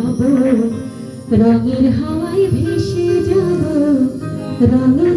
হব রঙের হাওয়ায় ভেসে যাব রঙের